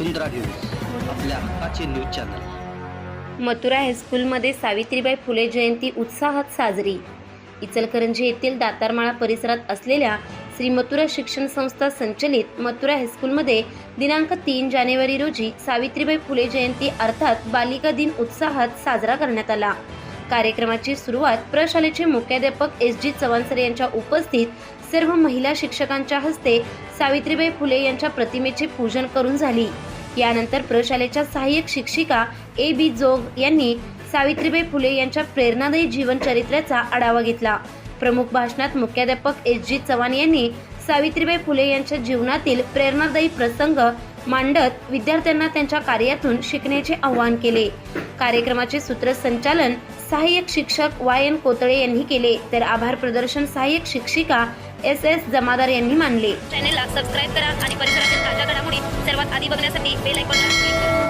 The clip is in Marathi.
वसुंधरा न्यूज आपल्या हक्काचे न्यूज चॅनल. मथुरा हायस्कूलमध्ये सावित्रीबाई फुले जयंती उत्साहात साजरी. इचलकरंजी येथील दातारमाळा परिसरात असलेल्या श्री मथुरा शिक्षण संस्था संचलित मथुरा हायस्कूलमध्ये दिनांक तीन जानेवारी रोजी सावित्रीबाई फुले जयंती अर्थात बालिका दिन उत्साहात साजरा करण्यात आला. कार्यक्रमाची सुरुवात प्रशालेचे मुख्याध्यापक एस जी चव्हाण सर यांच्या उपस्थित सर्व महिला शिक्षकांच्या हस्ते सावित्रीबाई फुले यांच्या प्रतिमेचे पूजन करून झाली. यानंतर प्रशालेच्या सहाय्यक शिक्षिका ए बी जोग यांनी सावित्रीबाई फुले यांच्या प्रेरणादायी जीवनचरित्राचा आढावा घेतला. प्रमुख भाषणात मुख्याध्यापक एस जी चव्हाण यांनी सावित्रीबाई फुले यांच्या जीवनातील प्रेरणादायी प्रसंग मांडत विद्यार्थ्यांना त्यांच्या कार्यातून शिकण्याचे आवाहन केले. कार्यक्रमाचे सूत्रसंचालन सहाय्यक शिक्षक वाय एन कोतळे यांनी केले. तर आभार प्रदर्शन सहाय्यक शिक्षिका एस एस जमादार यांनी मानले. चॅनेलला सबस्क्राईब करा आणि परिसरातील ताज्या घडामोडी सर्वात आधी बघण्यासाठी बेल आयकॉनला